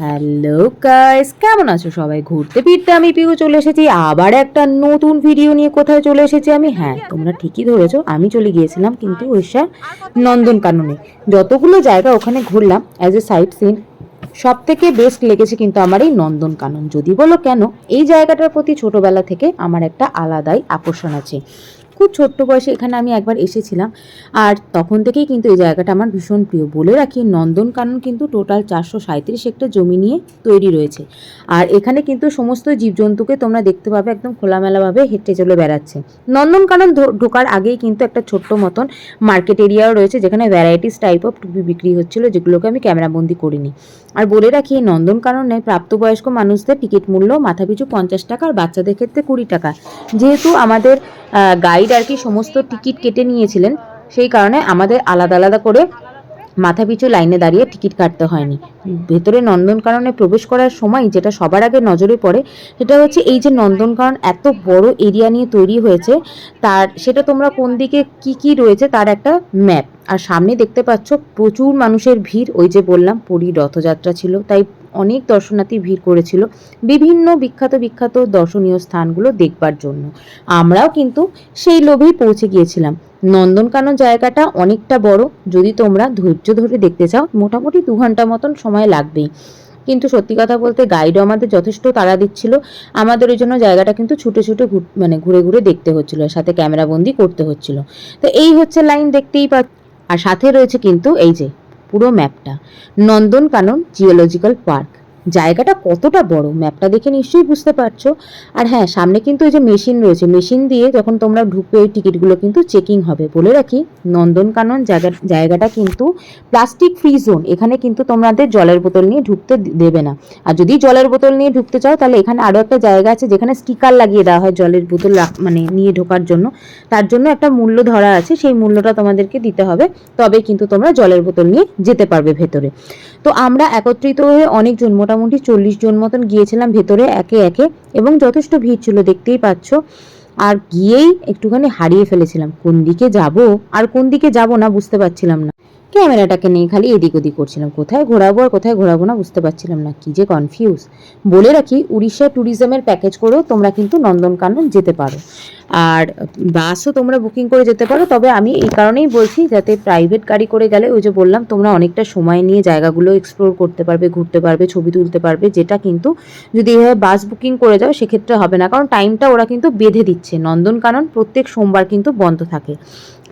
Hello guys কেমন আছো সবাই? ঘুরতে ফিরতে আমি পিউ চলে এসেছি। আবার একটা নতুন ভিডিও নিয়ে কোথায় চলে এসেছি আমি? হ্যাঁ তোমরা ঠিকই ধরেছো, আমি চলে গিয়েছিলাম কিন্তু ওইসা নন্দন কাননে যতগুলো জায়গা ওখানে ঘুরলাম অ্যাজ এ সাইট সিন সব থেকে বেস্ট লেগেছে কিন্তু আমার এই নন্দন কানন যদি বলো কেন, এই জায়গাটার প্রতি ছোটবেলা থেকে আমার একটা আলাদাই আকর্ষণ আছে। খুব ছোট্ট বয়সে এখানে আমি একবার এসেছিলাম। আর তখন থেকেই কিন্তু এই জায়গাটা আমার ভীষণ প্রিয়। বলে রাখি নন্দনকানন কিন্তু টোটাল চারশো সাঁত্রিশ একটা জমি নিয়ে তৈরি রয়েছে। আর এখানে কিন্তু সমস্ত জীবজন্তুকে তোমরা দেখতে পাবে, একদম খোলামেলাভাবে হেঁটে চলে বেড়াচ্ছে। নন্দনকানন ঢোকার আগেই কিন্তু একটা ছোট্ট মতন মার্কেট এরিয়াও রয়েছে, যেখানে ভ্যারাইটিস টাইপ অফ টুপি বিক্রি হচ্ছিল, যেগুলোকে আমি ক্যামেরাবন্দি করিনি। আর বলে রাখি, এই নন্দনকাননে প্রাপ্তবয়স্ক মানুষদের টিকিট মূল্য মাথাপিছু পঞ্চাশ টাকা আর বাচ্চাদের ক্ষেত্রে কুড়ি টাকা। যেহেতু আমাদের গাইড আর কি সমস্ত টিকিট কেটে নিয়েছিলেন, সেই কারণে আমাদের আলাদা আলাদা করে মাথাপিছু লাইনে দাঁড়িয়ে টিকিট কাটতে হয়নি। ভেতরে নন্দনকাননে প্রবেশ করার সময় যেটা সবার আগে নজরে পড়ে, সেটা হচ্ছে এই যে নন্দনকানন এত বড় এরিয়া নিয়ে তৈরি হয়েছে, তার সেটা তোমরা কোন দিকে কি কি রয়েছে তার একটা ম্যাপ। আর সামনে দেখতে পাচ্ছ প্রচুর মানুষের ভিড়, ওই যে বললাম, পুরী রথযাত্রা ছিল, তাই অনেক দর্শনার্থী ভিড় করেছিল বিভিন্ন বিখ্যাত বিখ্যাত দর্শনীয় স্থানগুলো দেখবার জন্য। আমরাও কিন্তু সেই লোভেই পৌঁছে গিয়েছিলাম। নন্দনকানন জায়গাটা অনেকটা বড়, যদি তোমরা ধৈর্য ধরে দেখতে চাও, মোটামুটি দু ঘণ্টা মতন সময় লাগবেই। কিন্তু সত্যি কথা বলতে গাইডও আমাদের যথেষ্ট তাড়া দিচ্ছিল। আমাদের ওই জন্য জায়গাটা কিন্তু ছুটে ছুটে মানে ঘুরে ঘুরে দেখতে হচ্ছিল সাথে ক্যামেরাবন্দি করতে হচ্ছিল। তো এই হচ্ছে লাইন দেখতেই পাচ্ছ আর সাথে রয়েছে কিন্তু এই যে পুরো ম্যাপটা নন্দনকানন জিওলজিক্যাল পার্ক। জায়গাটা কতটা বড়? ম্যাপটা দেখে নিশ্চয়ই বুঝতে পারছ। আর হ্যাঁ সামনে কিন্তু ওই যে মেশিন রয়েছে মেশিন দিয়ে যখন তোমরা ঢুকবে, ওই টিকিটগুলো কিন্তু চেকিং হবে। বলে রাখি, নন্দনকানন জায়গা, জায়গাটা কিন্তু প্লাস্টিক ফ্রি জোন এখানে কিন্তু তোমাদের জলের বোতল নিয়ে ঢুকতে দেবে না। আর যদি জলের বোতল নিয়ে ঢুকতে চাও, তাহলে এখানে আরও একটা জায়গা আছে, যেখানে স্টিকার লাগিয়ে দেওয়া হয় জলের বোতল মানে নিয়ে ঢোকার জন্য। তার জন্য একটা মূল্য ধরা আছে, সেই মূল্যটা তোমাদেরকে দিতে হবে। তবে কিন্তু তোমরা জলের বোতল নিয়ে যেতে পারবে ভেতরে। তো আমরা একত্রিত হয়ে অনেকজন মোটামুটি চল্লিশ জন মতন গিয়েছিলাম ভেতরে একে একে এবং যথেষ্ট ভিড় ছিল, দেখতেই পাচ্ছ। আর গিয়েই একটুখানি হারিয়ে ফেলেছিলাম। কোন দিকে যাব আর কোন দিকে যাব না বুঝতে পারছিলাম না। ক্যামেরাটাকে নিয়ে খালি এদিক ওদিক করছিলাম। কোথায় ঘোরাবো আর কোথায় ঘোরাবো না বুঝতে পারছিলাম না, কি যে কনফিউজ বলে রাখি, উড়িষ্যা ট্যুরিজমের প্যাকেজ করেও তোমরা কিন্তু নন্দনকানন যেতে পারো। আর বাসও তোমরা বুকিং করে যেতে পারো, তবে আমি এই কারণেই বলছি, যাতে প্রাইভেট গাড়ি করে গেলে ওই যে বললাম, তোমরা অনেকটা সময় নিয়ে জায়গাগুলো এক্সপ্লোর করতে পারবে, ঘুরতে পারবে, ছবি তুলতে পারবে, যেটা কিন্তু যদি এভাবে বাস বুকিং করে যাও, সেক্ষেত্রে হবে না। কারণ টাইমটা ওরা কিন্তু বেঁধে দিচ্ছে। নন্দনকানন প্রত্যেক সোমবার কিন্তু বন্ধ থাকে।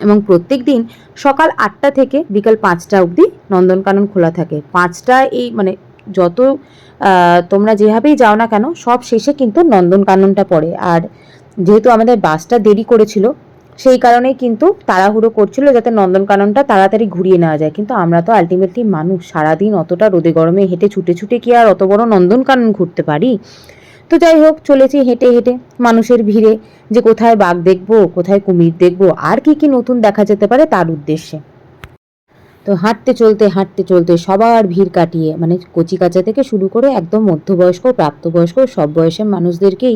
এবং প্রত্যেক দিন সকাল আটটা থেকে বিকাল পাঁচটা অবধি নন্দনকানন খোলা থাকে। পাঁচটা এই মানে যত তোমরা যেভাবেই যাও না কেন, সব শেষে কিন্তু নন্দনকাননটা পড়ে। আর যেহেতু আমাদের বাসটা দেরি করেছিল, সেই কারণেই কিন্তু তাড়াহুড়ো করছিল যাতে নন্দনকাননটা তাড়াতাড়ি ঘুরিয়ে নেওয়া যায়। কিন্তু আমরা তো আলটিমেটলি মানুষ, সারাদিন অতটা রোদে গরমে হেঁটে ছুটে ছুটে কি আর অত বড় নন্দনকানন ঘুরতে পারি? তো যাই হোক, চলেছি হেঁটে হেঁটে মানুষের ভিড়ে যে কোথায় বাঘ দেখব, কোথায় কুমির দেখব, আর কি কি নতুন দেখা যেতে পারে তার উদ্দেশ্যে। তো হাঁটতে চলতে হাঁটতে চলতে সবার ভিড় কাটিয়ে মানে কচি কাচা থেকে শুরু করে একদম মধ্যবয়স্ক, প্রাপ্তবয়স্ক সব বয়সের মানুষদেরকেই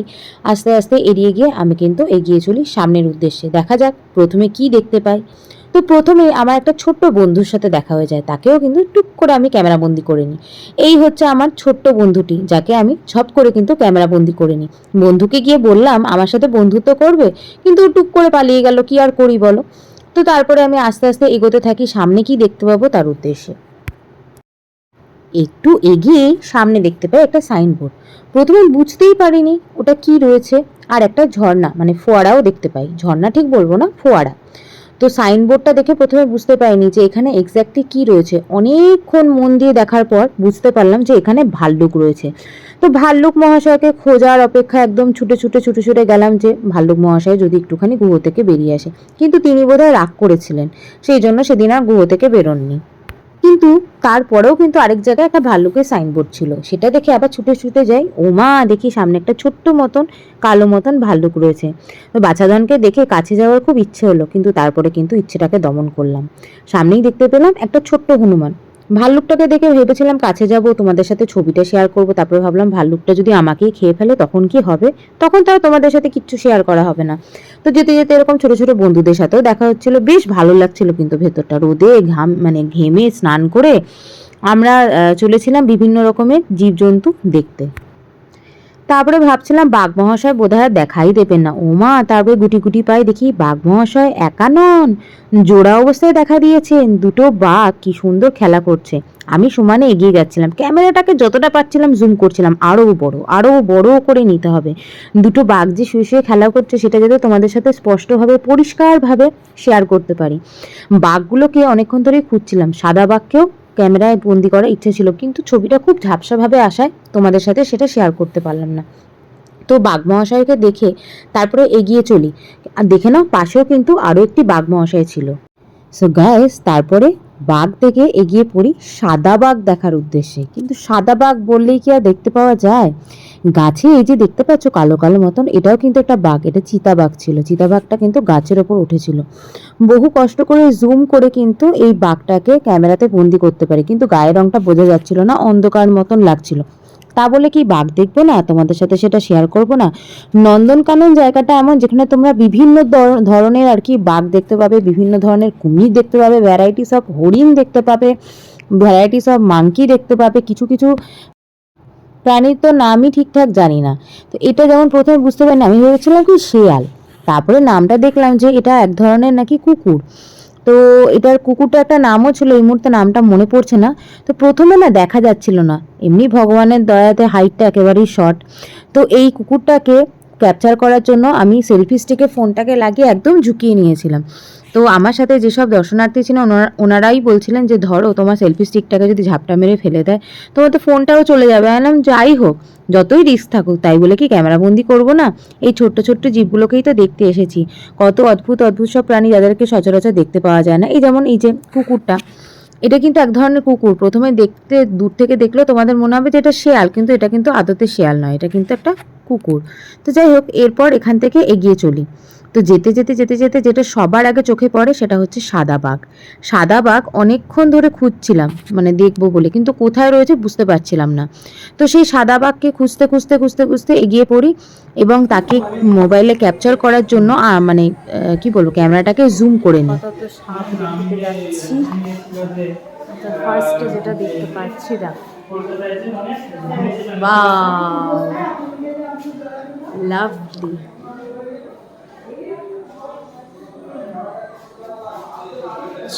আস্তে আস্তে এড়িয়ে গিয়ে আমি কিন্তু এগিয়ে চলি সামনের উদ্দেশ্যে। দেখা যাক প্রথমে কি দেখতে পাই। তো প্রথমে আমার একটা ছোট্ট বন্ধুর সাথে দেখা হয়ে যায়। তাকেও কিন্তু টুক করে আমি ক্যামেরাবন্দি করে নিই। এই হচ্ছে আমার ছোট্ট বন্ধুটি, যাকে আমি ঝপ করে কিন্তু ক্যামেরাবন্দি করে নিই। বন্ধুকে গিয়ে বললাম, আমার সাথে বন্ধুত্ব করবে? কিন্তু টুক করে পালিয়ে গেল, কি আর করি বলো? তো তারপরে আমি আস্তে আস্তে এগোতে থাকি, সামনে কি দেখতে পাবো তার উদ্দেশ্যে। একটু এগিয়ে সামনে দেখতে পাই একটা সাইনবোর্ড। প্রথমে বুঝতেই পারিনি ওটা কি রয়েছে, আর একটা ঝর্ণা মানে ফোয়ারাও দেখতে পাই। ঝর্ণা ঠিক বলব না, ফোয়ারা। তো সাইনবোর্ডটা দেখে প্রথমে বুঝতে পারিনি যে এখানে এক্স্যাক্টলি কি রয়েছে। অনেকক্ষণ মন দিয়ে দেখার পর বুঝতে পারলাম যে এখানে ভাল্লুক রয়েছে। তো ভাল্লুক মহাশয়কে খোঁজার অপেক্ষা একদম ছুটে ছুটে ছুটে ছুটে গেলাম যে ভাল্লুক মহাশয় যদি একটুখানি গুহ থেকে বেরিয়ে আসে। কিন্তু তিনি বোধহয় রাগ করেছিলেন। সেই জন্য সেদিন আর গুহ থেকে বেরোননি। কিন্তু তারপরেও কিন্তু আরেক জায়গায় একটা ভাল্লুকের সাইনবোর্ড ছিল। সেটা দেখে আবার ছুটে ছুটে যাই, ওমা, দেখি সামনে একটা ছোট্ট মতন, কালো মতন ভাল্লুক রয়েছে। তো বাচ্চাদনকে দেখে কাছে যাওয়ার খুব ইচ্ছে হলো, কিন্তু তারপরে কিন্তু ইচ্ছেটাকে দমন করলাম। সামনেই দেখতে পেলাম একটা ছোট্ট হনুমান। ভাল্লুকটাকে দেখে ভেবেছিলাম কাছে যাব, তোমাদের সাথে ছবিটা শেয়ার করব, তারপরে ভাবলাম ভাল্লুকটা যদি আমাকেই খেয়ে ফেলে তখন কি হবে? তখন তাও তোমাদের সাথে কিচ্ছু শেয়ার করা হবে না। তো যেতে যেতে এরকম ছোট ছোট বন্ধুদের সাথেও দেখা হচ্ছিল, বেশ ভালো লাগছিল কিন্তু ভেতরটা রোদে ঘাম মানে ঘেমে স্নান করে আমরা চলেছিলাম বিভিন্ন রকমের জীবজন্তু দেখতে। তারপরে ভাবছিলাম বাঘ মহাশয় বোধহয় দেখাই দেবেন না। ওমা তারপরে গুটি গুটি পাই দেখি বাঘ মহাশয় একা নন। জোড়া অবস্থায় দেখা দিয়েছেন দুটো বাঘ, কি সুন্দর খেলা করছে। আমি সমানে এগিয়ে যাচ্ছিলাম। ক্যামেরাটাকে যতটা পাচ্ছিলাম জুম করছিলাম। আরও বড় আরও বড় করে নিতে হবে। দুটো বাঘ যে শুয়ে শুয়ে খেলা করছে, সেটা যাতে তোমাদের সাথে স্পষ্টভাবে, পরিষ্কারভাবে শেয়ার করতে পারি। বাঘগুলোকে অনেকক্ষণ ধরেই খুঁজছিলাম। সাদা বাঘকেও ক্যামেরায় বন্দি করার ইচ্ছে ছিল, কিন্তু ছবিটা খুব ঝাপসাভাবে আসায় তোমাদের সাথে সেটা শেয়ার করতে পারলাম না। তো বাঘ মহাশয়কে দেখে তারপরে এগিয়ে চলি। দেখে নাও, পাশেও কিন্তু আরও একটি বাঘ মহাশয় ছিল। সো গায়েস তারপরে বাঘ থেকে এগিয়ে পড়ি সাদা বাঘ দেখার উদ্দেশ্যে। কিন্তু সাদা বাঘ বললেই কি আর দেখতে পাওয়া যায়? গাছে এই যে দেখতে পাচ্ছ কালো কালো মতন, এটাও কিন্তু একটা বাঘ, এটা চিতা বাঘ ছিল। চিতা বাঘটা কিন্তু গাছের ওপর উঠেছিল। বহু কষ্ট করে জুম করে কিন্তু এই বাঘটাকে ক্যামেরাতে বন্দি করতে পারি। কিন্তু গায়ের রংটা বোঝা যাচ্ছিল না, অন্ধকার মতন লাগছিল। তা বলে কি বাঘ দেখব না? তোমাদের সাথে সেটা শেয়ার করব না। নন্দনকানন জায়গাটা এমন, যেখানে তোমরা বিভিন্ন ধর- ধরনের আর কি বাঘ দেখতে পাবে, বিভিন্ন ধরনের কুমির দেখতে পাবে ভ্যারাইটিস অফ হরিণ দেখতে পাবে ভ্যারাইটিস অফ মাংকি দেখতে পাবে, কিছু কিছু প্রাণীর তো নামই ঠিকঠাক জানি না। তো এটা যেমন প্রথমে বুঝতে পারিনি, আমি ভেবেছিলাম কি শেয়াল। তারপরে নামটা দেখলাম যে এটা এক ধরনের নাকি কুকুর। তো এটার কুকুরটা একটা নামও ছিল, এই মুহূর্তে নামটা মনে পড়ছে না। তো প্রথমে না দেখা যাচ্ছিল না। এমনি ভগবানের দয়াতে হাইটটা একেবারেই শর্ট তো এই কুকুরটাকে ক্যাপচার করার জন্য আমি সেলফি স্টিকে ফোনটাকে লাগিয়ে একদম ঝুঁকিয়ে নিয়েছিলাম। তো আমার সাথে যেসব দর্শনার্থী ছিলেন, ওনারা ওনারাই বলছিলেন যে, ধরো, তোমার সেলফি স্টিকটাকে যদি ঝাপটা মেরে ফেলে দেয়, তোমার তো ফোনটাও চলে যাবে। আমি যাই হোক। যতই রিস্ক থাকুক, তাই বলে কি ক্যামেরাবন্দি করব না? এই ছোট্ট ছোট্ট জীবগুলোকেই তো দেখতে এসেছি। কত অদ্ভুত অদ্ভুত সব প্রাণী যাদেরকে সচরাচর দেখতে পাওয়া যায় না। এই যেমন এই যে কুকুরটা, এটা কিন্তু এক ধরনের কুকুর। প্রথমে দেখতে, দূর থেকে দেখলেও তোমাদের মনে হবে যে এটা শেয়াল, কিন্তু এটা কিন্তু আদতে শেয়াল নয়, এটা কিন্তু একটা কুকুর। তো যাই হোক, এরপর এখান থেকে এগিয়ে চলি। তো যেতে যেতে যেতে যেতে যেটা সবার আগে চোখে পড়ে সেটা হচ্ছে সাদা বাঘ। সাদা বাঘ অনেকক্ষণ ধরে খুঁজছিলাম মানে দেখব বলে কিন্তু কোথায় রয়েছে বুঝতে পারছিলাম না। তো সেই সাদা বাঘকে খুঁজতে খুঁজতে খুঁজতে খুঁজতে এগিয়ে পড়ি এবং তাকে মোবাইলে ক্যাপচার করার জন্য মানে কি বলব ক্যামেরাটাকে জুম করে নিই। আপাতত সাপ দেখতে যাচ্ছি। ফার্স্টে যেটা দেখতে পাচ্ছি দেখো। লাভলি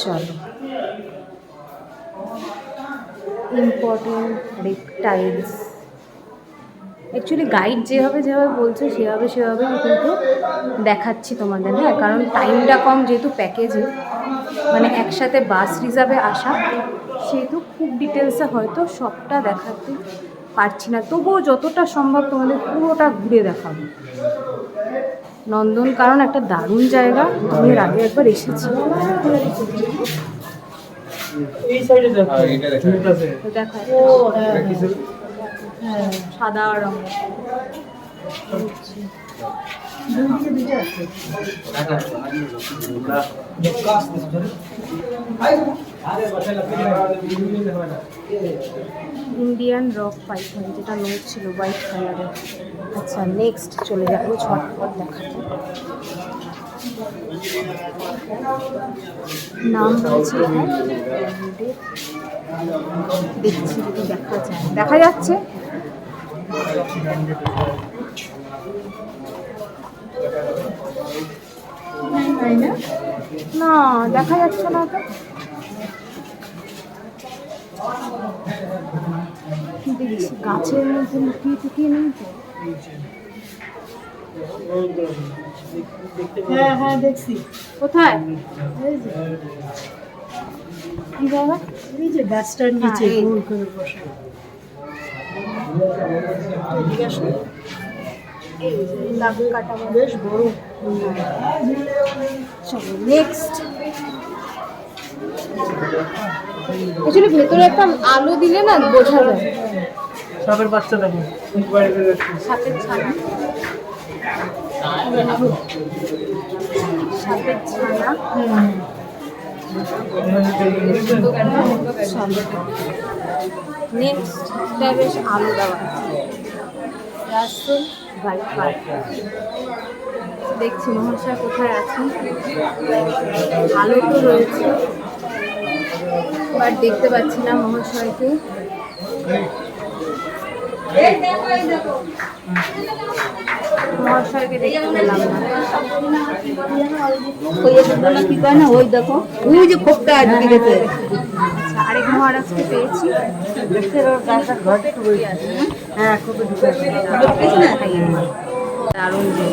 চলো। ইম্পর্টেন্ট রেপটাইলস অ্যাকচুয়ালি গাইড যেভাবে যেভাবে বলছে, সেভাবে সেভাবে আমি কিন্তু দেখাচ্ছি তোমাদের হ্যাঁ? কারণ টাইমটা কম যেহেতু প্যাকেজে মানে একসাথে বাস রিজার্ভে আসা, সেহেতু খুব ডিটেলসে হয়তো সবটা দেখাতে পারছি না। তবুও যতটা সম্ভব তোমাদের পুরোটা ঘুরে দেখাবো। নন্দন কারণ একটা দারুণ জায়গা। আমি আগে একবার এসেছি। এই সাইডে দেখো। হ্যাঁ, ইন্ডিয়ান রক পাইথন যেটা নোট ছিল হোয়াইট কালারের আচ্ছা নেক্সট চলে যাব ঝটপট দেখাবো নাম রয়েছে এখানে। দেখছি যদি দেখা যায়। দেখা যাচ্ছে? না? না দেখা যাচ্ছে না তো। গাছের মধ্যে লুকিয়ে টুকিয়ে নেই তো হ্যাঁ হ্যাঁ দেখছি। কোথায়? কি জায়গা এই যে গাছটার নিচে হ্যাঁ, গোল করে বসে। বেশ বড়। চলো নেক্সট ভেতরে একটা আলো দিলে না বোঝা যায়। সাপের বাচ্চা দেখো। সাপের ছানা। সাপের ছানা। বেশ দেওয়া দেখছি মহাশয় কোথায় আছেন? আলো তো রয়েছে বাট দেখতে পাচ্ছি না মহাশয়কে। মহাশয়কে দেখতে পেলাম না। কি কয় না ওই দেখো ওই যে খোপটা আজকে গেছে। আচ্ছা আরেক মহারাজকে পেয়েছি। হ্যাঁ। দারুণ যে।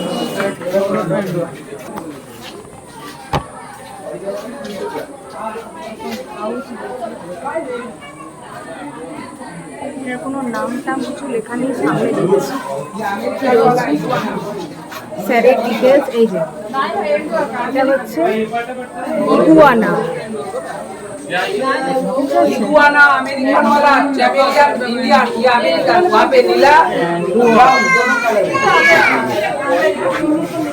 এটার কোনো নাম টাম কিছু লেখা নেই সামনে দেখেছি কি রয়েছে স্যারের ডিটেলস এই যে এটা হচ্ছে ইগুয়ানা इगुआना अमेरिकन वाला चैमेलियन इंडियन ये अमेरिकन वहाँ पे नीला ब्राउन दोनों कलर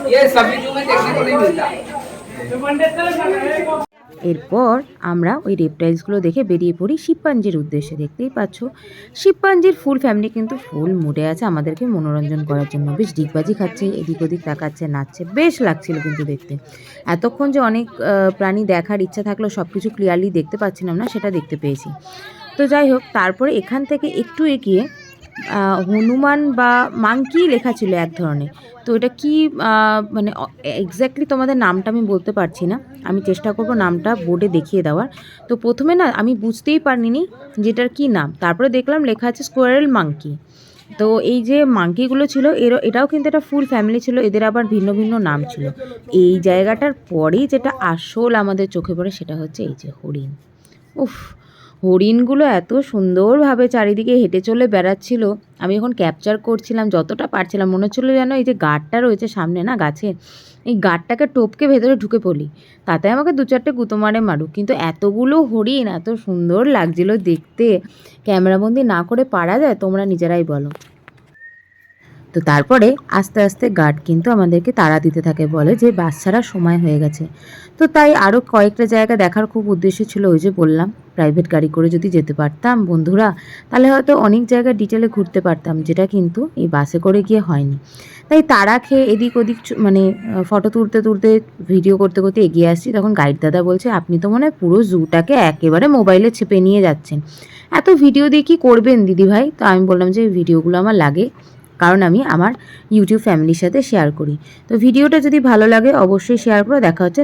ये सभी जू में देखने को नहीं मिलता এরপর আমরা ওই রেপটাইলসগুলো দেখে বেরিয়ে পড়ি শিবপাঞ্জির উদ্দেশ্যে, দেখতেই পাচ্ছ। শিবপাঞ্জির ফুল ফ্যামিলি কিন্তু ফুল মুডে আছে আমাদেরকে মনোরঞ্জন করার জন্য। বেশ ডিগবাজি খাচ্ছে, এদিক ওদিক তাকাচ্ছে, নাচছে, বেশ লাগছিল কিন্তু দেখতে। এতক্ষণ যে অনেক প্রাণী দেখার ইচ্ছা থাকলেও সব কিছু ক্লিয়ারলি দেখতে পাচ্ছিলাম না, সেটা দেখতে পেয়েছি। তো যাই হোক, তারপরে এখান থেকে একটু এগিয়ে হনুমান বা মাংকি লেখা ছিল এক ধরনের। তো এটা কি মানে এক্স্যাক্টলি তোমাদের নামটা আমি বলতে পারছি না। আমি চেষ্টা করব নামটা বোর্ডে দেখিয়ে দেওয়ার। তো প্রথমে না, আমি বুঝতেই পারিনি যেটার কি নাম। তারপরে দেখলাম লেখা আছে স্কোয়ারেল মাংকি তো এই যে মাংকিগুলো ছিল, এর, এটাও কিন্তু একটা ফুল ফ্যামিলি ছিল, এদের আবার ভিন্ন ভিন্ন নাম ছিল। এই জায়গাটার পরেই যেটা আসল আমাদের চোখে পড়ে সেটা হচ্ছে এই যে হরিণ। উফ হরিণগুলো এত সুন্দরভাবে চারিদিকে হেঁটে চলে বেড়াচ্ছিল। আমি এখন ক্যাপচার করছিলাম, যতটা পারছিলাম। মনে হচ্ছিল যেন এই যে গাঢ়টা রয়েছে সামনে না গাছে, এই গাঢ়টাকে টোপকে ভেতরে ঢুকে পড়ি তাতে আমাকে দু চারটে গুঁতো মারে মারুক। কিন্তু এতগুলো হরিণ, এত সুন্দর লাগছিল দেখতে। ক্যামেরাবন্দি না করে পারা যায়, তোমরা নিজেরাই বলো। তো তারপরে আস্তে আস্তে গার্ড কিন্তু আমাদেরকে তাড়া দিতে থাকে, বলে যে বাস ছাড়ার সময় হয়ে গেছে। তো তাই আরও কয়েকটা জায়গা দেখার খুব উদ্দেশ্য ছিল ওই যে বললাম প্রাইভেট গাড়ি করে যদি যেতে পারতাম, বন্ধুরা। তাহলে হয়তো অনেক জায়গা ডিটেলে ঘুরতে পারতাম, যেটা কিন্তু এই বাসে করে গিয়ে হয়নি। তাই তারা খেয়ে এদিক ওদিক মানে ফটো তুলতে তুলতে ভিডিও করতে করতে এগিয়ে আসছি। তখন গাইড দাদা বলছে, আপনি তো মনে হয় পুরো জুটাকে একেবারে মোবাইলে চেপে নিয়ে যাচ্ছেন। এত ভিডিও দিয়ে কি করবেন দিদি ভাই তো আমি বললাম যে ভিডিওগুলো আমার লাগে। কারণ আমি আমার ইউটিউব ফ্যামিলির সাথে শেয়ার করি। তো ভিডিওটা যদি ভালো লাগে, অবশ্যই শেয়ার করে। দেখা হচ্ছে